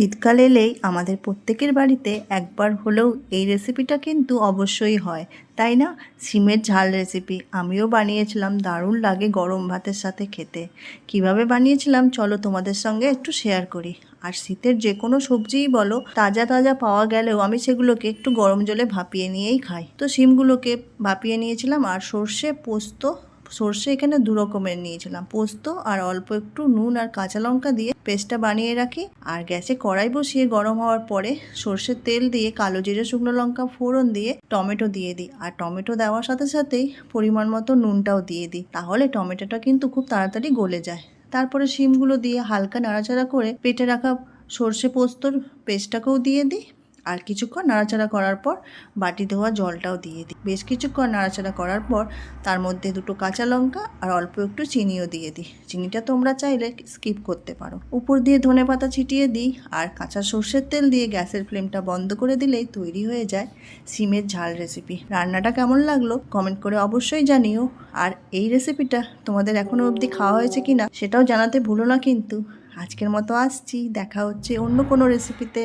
শীতকাল এলেই আমাদের প্রত্যেকের বাড়িতে একবার হলেও এই রেসিপিটা কিন্তু অবশ্যই হয়। তাই না? সিমের ঝাল রেসিপি আমিও বানিয়েছিলাম, দারুণ লাগে গরম ভাতের সাথে খেতে। কীভাবে বানিয়েছিলাম চলো তোমাদের সঙ্গে একটু শেয়ার করি। আর শীতের যে কোনো সবজিই বলো, তাজা তাজা পাওয়া গেলেও আমি সেগুলোকে একটু গরম জলে ভাপিয়ে নিয়েই খাই। তো সিমগুলোকে ভাপিয়ে নিয়েছিলাম আর সর্ষে, পোস্ত সর্ষে এখানে দু রকমের নিয়েছিলাম। পোস্ত আর অল্প একটু নুন আর কাঁচা লঙ্কা দিয়ে পেস্টটা বানিয়ে রাখি। আর গ্যাসে কড়াই বসিয়ে গরম হওয়ার পরে সর্ষের তেল দিয়ে কালো জিরে, শুকনো লঙ্কা ফোড়ন দিয়ে টমেটো দিয়ে দিই। আর টমেটো দেওয়ার সাথে সাথেই পরিমাণ মতো নুনটাও দিয়ে দিই। তাহলে টমেটোটা কিন্তু খুব তাড়াতাড়ি গলে যায়। তারপরে শিমগুলো দিয়ে হালকা নাড়াচাড়া করে পেটে রাখা সর্ষে পোস্তর পেস্টটাকেও দিয়ে দিই। আর কিছুক্ষণ নাড়াচাড়া করার পর বাটি ধোয়া জলটাও দিয়ে দিই। বেশ কিছুক্ষণ নাড়াচাড়া করার পর তার মধ্যে দুটো কাঁচা লঙ্কা আর অল্প একটু চিনিও দিয়ে দিই। চিনিটা তোমরা চাইলে স্কিপ করতে পারো। উপর দিয়ে ধনে পাতা ছিটিয়ে দিই আর কাঁচা সর্ষের তেল দিয়ে গ্যাসের ফ্লেমটা বন্ধ করে দিলেই তৈরি হয়ে যায় সিমের ঝাল রেসিপি রান্নাটা কেমন লাগল কমেন্ট করে অবশ্যই জানিও। আর এই রেসিপিটা তোমাদের এখনও অবধি খাওয়া হয়েছে কি না সেটাও জানাতে ভুলো না কিন্তু। আজকের মতো আসছি, দেখা হচ্ছে অন্য কোনো রেসিপিতে